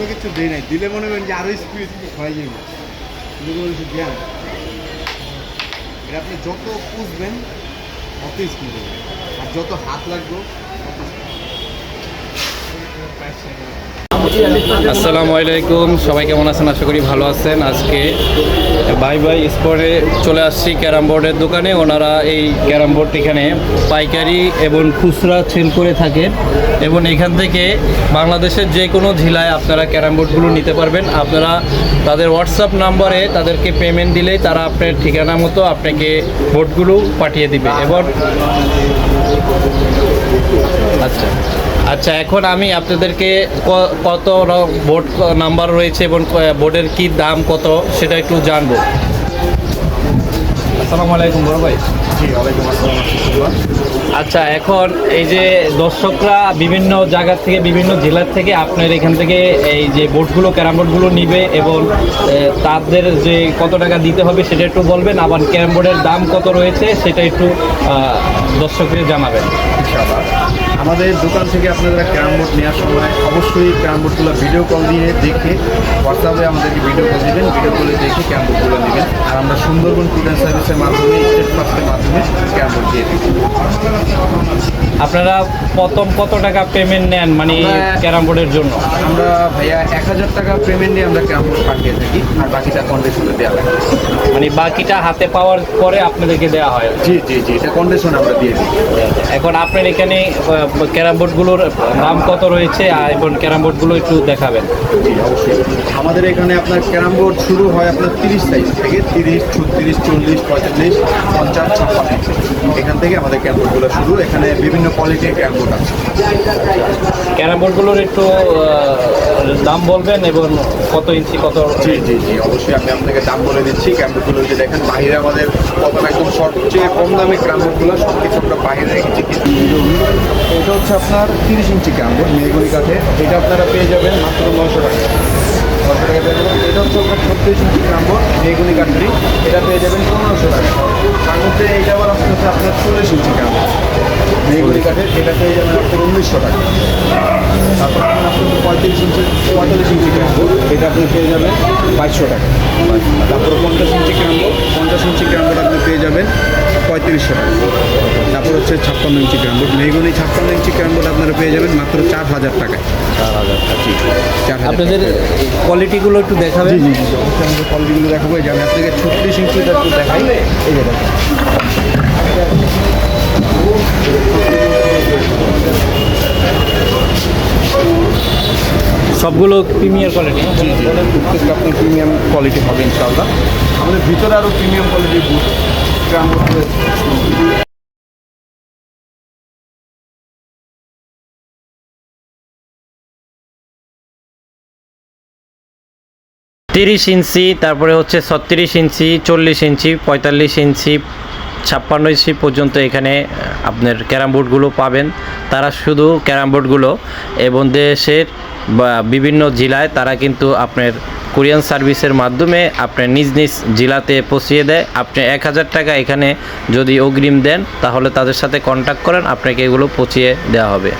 কোনো কিছু দেয় নাই। দিলে মনে করেন যে আরও স্পিড হয়ে যাবে। কিছু দেয় এটা আপনি যত পুষবেন, তত স্পিড হবে। আর যত হাত লাগবে আসসালামু আলাইকুম, সবাই কেমন আছেন? আশা করি ভালো আছেন। আজকে বাই বাই স্পোর্টে চলে আসছি ক্যারাম বোর্ডের দোকানে। ওনারা এই ক্যারাম বোর্ড এখানে পাইকারি এবং খুচরা সেল করে থাকেন এবং এখান থেকে বাংলাদেশের যে কোনো জেলায় আপনারা ক্যারাম বোর্ডগুলো নিতে পারবেন। আপনারা তাদের হোয়াটসঅ্যাপ নাম্বারে তাদেরকে পেমেন্ট দিলেই তারা আপনার ঠিকানা মতো আপনাকে বোর্ডগুলো পাঠিয়ে দিবে। এবং আচ্ছা। আচ্ছা এখন আমি আপনাদেরকে কত বোর্ড নাম্বার রয়েছে এবং বোর্ডের কি দাম কত সেটা একটু জানব। আসসালামু আলাইকুম বড় ভাই। আচ্ছা এখন এই যে দর্শকরা বিভিন্ন জায়গা থেকে বিভিন্ন জেলার থেকে আপনার এখান থেকে এই যে বোর্ডগুলো ক্যারাম বোর্ডগুলো নিবে এবং তাদের যে কত টাকা দিতে হবে সেটা একটু বলবেন আবার ক্যারাম বোর্ডের দাম কত রয়েছে সেটা একটু দর্শকদের জানাবেন। আমাদের দোকান থেকে আপনারা ক্যারাম বোর্ড নেওয়ার সময় অবশ্যই ক্যারাম বোর্ডগুলো ভিডিও কল দিয়ে দেখে হোয়াটসঅ্যাপে আমাদেরকে ভিডিও কল দিবেন ভিডিও কলে দেখে ক্যারাম বোর্ডগুলো নেবেন। আর আমরা সুন্দরবন কুরিয়ার সার্ভিসের মাধ্যমে স্টেট ফার্স্টের মাধ্যমে ক্যারাম বোর্ড দিয়ে থাকি আপনারা প্রথম কত টাকা পেমেন্ট নেন মানে ক্যারাম বোর্ডের জন্য? আমরা ভাইয়া এক হাজার টাকা পেমেন্ট নিয়ে আমরা ক্যারাম বোর্ড পাঠিয়ে থাকি আর বাকিটা কন্ডিশনে দেওয়া লাগে মানে বাকিটা হাতে পাওয়ার পরে আপনাদেরকে দেওয়া হয়। জি জি জি এটা কন্ডিশন আমরা দিয়ে দিই। এখন আপনার এখানে ক্যারাম বোর্ডগুলোর দাম কত রয়েছে? আর এখন ক্যারাম বোর্ডগুলো একটু দেখাবেন। জি অবশ্যই। আমাদের এখানে আপনার ক্যারাম বোর্ড শুরু হয় আপনার তিরিশ সাইজ থেকে তিরিশ ছত্রিশ চল্লিশ পঁয়তাল্লিশ পঞ্চাশ ছাপ্পান্ন। এখান থেকে আমাদের ক্যারাম বোর্ডগুলো শুরু। এখানে বিভিন্ন কোয়ালিটির ক্যারাম বোর্ড আছে। ক্যারাম বোর্ডগুলোর একটু দাম বলবেন এবং কত ইঞ্চি কত জি জি জি অবশ্যই আমি আপনাকে দাম বলে দিচ্ছি। ক্যারাম বোর্ডগুলো যে দেখেন বাইরে আমাদের কত একদম সবচেয়ে কম দামে ক্যারাম বোর্ডগুলো সব কিছু আমরা বাইরে রেখেছি। এটা হচ্ছে আপনার তিরিশ ইঞ্চি ক্যারাম বোর্ড মেগুলি কাঠে এটা আপনারা পেয়ে যাবেন মাত্র নশো টাকা। নশো টাকা পেয়ে যাবেন। এটা হচ্ছে আপনার ছত্রিশ ইঞ্চি ক্যারাম বোর্ড কাঠেরই। এটা পেয়ে যাবেন পনেরোশো টাকা। তার মধ্যে এইটা আবার আপনার চল্লিশ ইঞ্চি ক্যারাম মেগুলি কাঠের এটা পেয়ে যাবেন আপনার উনিশশো টাকা। তারপর আপনার পঁয়ত্রিশ ইঞ্চি পঁয়তাল্লিশ ইঞ্চি ক্যারাম বোর্ড এটা আপনি পেয়ে যাবেন বাইশশো টাকা। তারপর পঞ্চাশ ইঞ্চি ক্যারাম বোর্ড পঞ্চাশ ইঞ্চি ক্যারাম বোর্ড আপনি পেয়ে যাবেন পঁয়ত্রিশশো টাকা। তারপর হচ্ছে ছাপ্পান্ন ইঞ্চি ক্যারাম বোর্ড মেগুনি ছাপ্পান্ন ইঞ্চি ক্যারাম আপনারা পেয়ে যাবেন মাত্র চার হাজার টাকায়। চার হাজার জি। চার হাজার আপনাদের কোয়ালিটিগুলো একটু দেখাবেন? জি জি জি আমাদের কোয়ালিটিগুলো দেখাবো। এই যে আমি আপনাকে ছত্রিশ ইঞ্চিটা একটু দেখাই। এই যে দেখেন। সবগুলো প্রিমিয়ার কোয়ালিটি জি জি। প্রত্যেকটা আপনার প্রিমিয়াম কোয়ালিটি হবে ইনশাআল্লাহ। আমাদের ভিতরে আরও প্রিমিয়াম কোয়ালিটির বুট তিরিশ ইঞ্চি তারপরে হচ্ছে ছত্রিশ ইঞ্চি চল্লিশ ইঞ্চি পঁয়তাল্লিশ ইঞ্চি ছাপ্পান্ন ইঞ্চি পর্যন্ত এখানে আপনার ক্যারাম বোর্ডগুলো পাবেন। তারা শুধু ক্যারাম বোর্ডগুলো এবং দেশের বা বিভিন্ন জেলায় তারা কিন্তু আপনার কোরিয়ান সার্ভিসের মাধ্যমে আপনার নিজ নিজ জেলাতে পৌঁছিয়ে দেয়। আপনি এক হাজার টাকা এখানে যদি অগ্রিম দেন, তাহলে তাদের সাথে কন্ট্যাক্ট করেন, আপনাকে এগুলো পৌঁছিয়ে দেওয়া হবে।